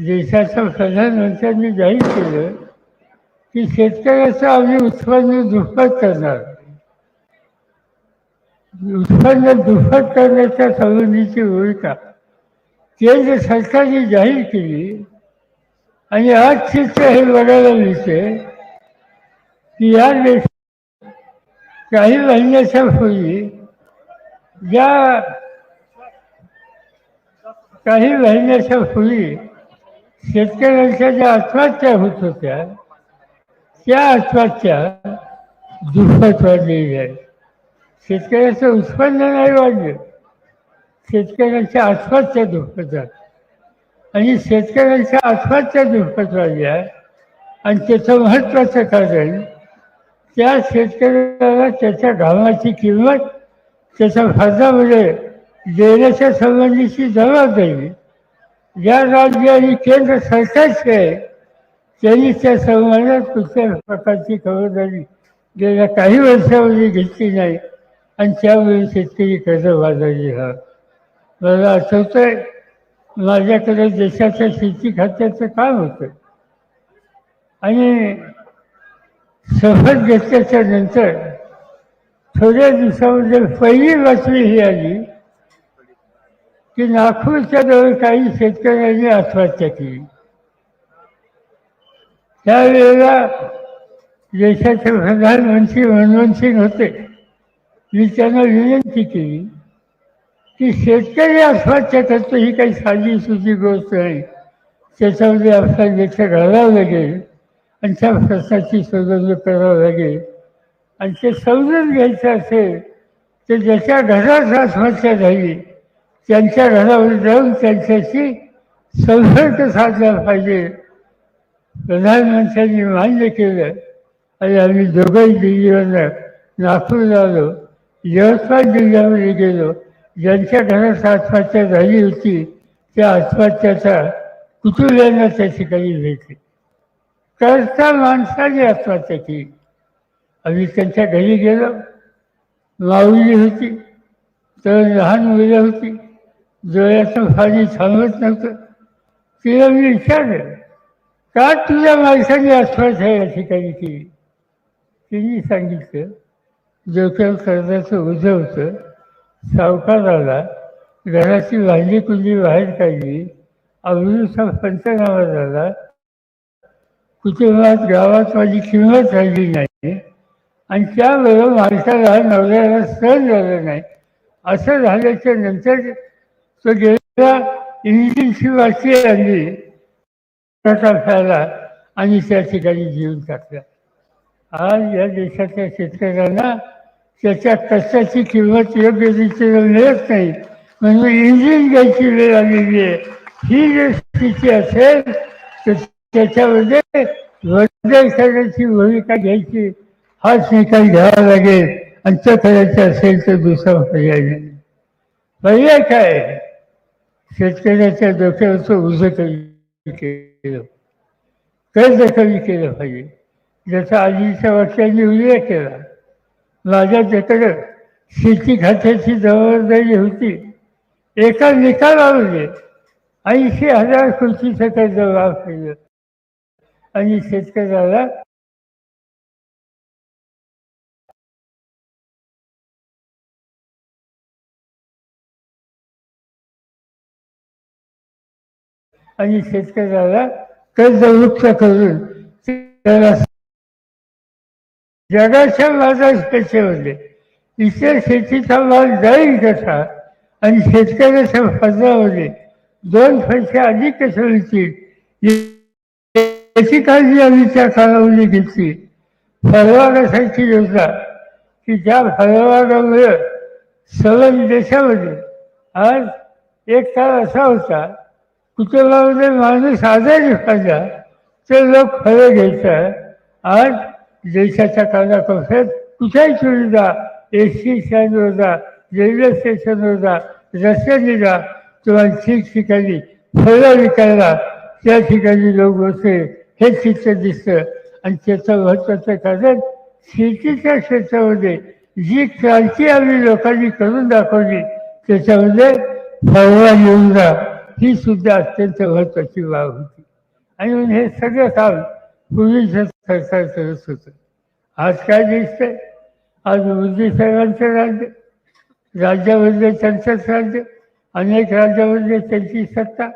देशाच्या प्रधानमंत्र्यांनी जाहीर केलं की शेतकऱ्याचं आम्ही उत्पन्न दुप्पट करणार. उत्पन्न दुप्पट करण्याच्या संबंधीची भूमिका केंद्र सरकारने जाहीर केली आणि आज चित्र हे बघायला मिळते की या देशात काही महिन्याच्या पूर्वी ज्या काही महिन्याच्या पूर्वी शेतकऱ्यांच्या ज्या आत्महत्या होत होत्या त्या आत्महत्या दुप्पट वाढलेल्या आहेत. शेतकऱ्याचं उत्पन्न नाही वाढलं. शेतकऱ्यांच्या आत्महत्या दुप्पट आणि शेतकऱ्यांच्या आत्महत्या दुप्पट वाढल्या आणि त्याचं महत्त्वाचं कारण त्या शेतकऱ्याला त्याच्या घामाची किंमत त्याच्या म्हणजे देण्याच्या संबंधीची जबाबदारी ज्या राज्य आणि केंद्र सरकारचे आहे त्यांनी त्या संबंधात कुठल्याच प्रकारची खबरदारी गेल्या काही वर्षामध्ये घेतली नाही. आणि त्यामुळे शेतकरी कर्जबाजारी हा. मला आठवतंय माझ्याकडे देशाच्या शेती खात्याचं काम होतं. आणि शपथ घेतल्याच्या नंतर थोड्या दिवसामध्ये पहिली बातमी ही आली की नागपूरच्या जवळ काही शेतकऱ्यांनी आत्महत्या केली. त्यावेळेला देशाचे प्रधानमंत्री मनमोहन सिंग होते. मी त्यांना विनंती केली की शेतकरी आत्महत्या करतो ही काही साधी सुधी गोष्ट नाही. त्याच्यामध्ये आपला लक्ष घालावं लागेल आणि त्या प्रश्नाची सौजन्य करावं लागेल. आणि ते समजून घ्यायचं असेल तर ज्याच्या घरात आत्महत्या झाली त्यांच्या घरावर जाऊन त्यांच्याशी संपर्क साधला पाहिजे. प्रधानमंत्र्यांनी मान्य केलं आणि आम्ही दोघंही दिल्लीवरनं नागपूरला आलो. यवतमाळ जिल्ह्यामध्ये गेलो. ज्यांच्या घरात आत्महत्या झाली होती त्या आत्महत्याचा कुटुंबियांना त्या ठिकाणी भेटली. करता माणसाने आत्महत्या केली. आम्ही त्यांच्या घरी गेलो. माऊली होती. तर लहान मुलं होती. डोळ्याचं पाणी थांबत नव्हतं तिला मी विचारलं का। तुझ्या माणसाने आहे या ठिकाणी केली तिने सांगितलं डोक्यावर कर्जाचं ओझं होतं सावकार आला घराची भांडी कुंडी बाहेर काढली अमृतचा पंचनामा झाला कुटुंबात गावात माझी किंमत राहिली नाही। आणि त्याबरोबर माणसाला नवऱ्याला सहन झालं नाही। असं झाल्याच्यानंतर तो गेला इंजिनची वाची आणली आणि त्या ठिकाणी जीवन टाकला. आज या देशाच्या शेतकऱ्यांना त्याच्या कष्टाची किंमत योग्य रीतीने मिळत नाही. म्हणून इंजिन घ्यायची वेळ आलेली आहे. ही जर स्थिती असेल तर त्याच्यामध्ये बदल करण्याची भूमिका घ्यायची हाच निकाल घ्यावा लागेल. आणि त्या करायचं असेल तर दुसरा पर्याय नाही. पर्याय काय शेतकऱ्याच्या डोक्यावरचं उजं कमी केलं. कर्ज कमी केलं पाहिजे. ज्याचा आजीच्या वर्षांनी उल्लेख केला. माझ्याकडं शेती खात्याची जबाबदारी होती. एका निकालामध्ये ऐंशी हजार कोटीचं कर्ज लाभ केलं आणि शेतकऱ्याला आणि शेतकऱ्याला कर्जमुक्त करून त्याला जगाच्या बाजारपेठेमध्ये इतर शेतीचा माल जाईल कसा? आणि शेतकऱ्याच्या फजामध्ये दोन पैसे अधिक कसे होतील? याची काळजी आम्ही त्या कालावधी घेतली. फळबागासाठी योजना. की ज्या फळबागामुळे सलग देशामध्ये आज एक काळ असा होता कुटुंबामध्ये माणूस आजारी व्हायचा तर लोक फळं घ्यायचं आज देशाच्या कानाकोपऱ्यात कुठल्याही जा एस टी स्टँडवर जा रेल्वे स्टेशनवर जा रस्त्याने जा किंवा ठिकठिकाणी फळं विकायला त्या ठिकाणी लोक बसले. हे चित्र दिसतं. आणि त्याचं महत्त्वाचं कारण शेतीच्या क्षेत्रामध्ये जी क्रांती आम्ही लोकांनी करून दाखवली त्याच्यामध्ये फळवा योजना ही सुद्धा अत्यंत महत्त्वाची बाब होती. आणि हे सगळं काम पूर्वीचं सरकार करत होतं. आज काय दिसतंय? आज मोदी साहेबांचं राज्य राज्यामध्ये त्यांचंच राज्य अनेक राज्यामध्ये त्यांची सत्ता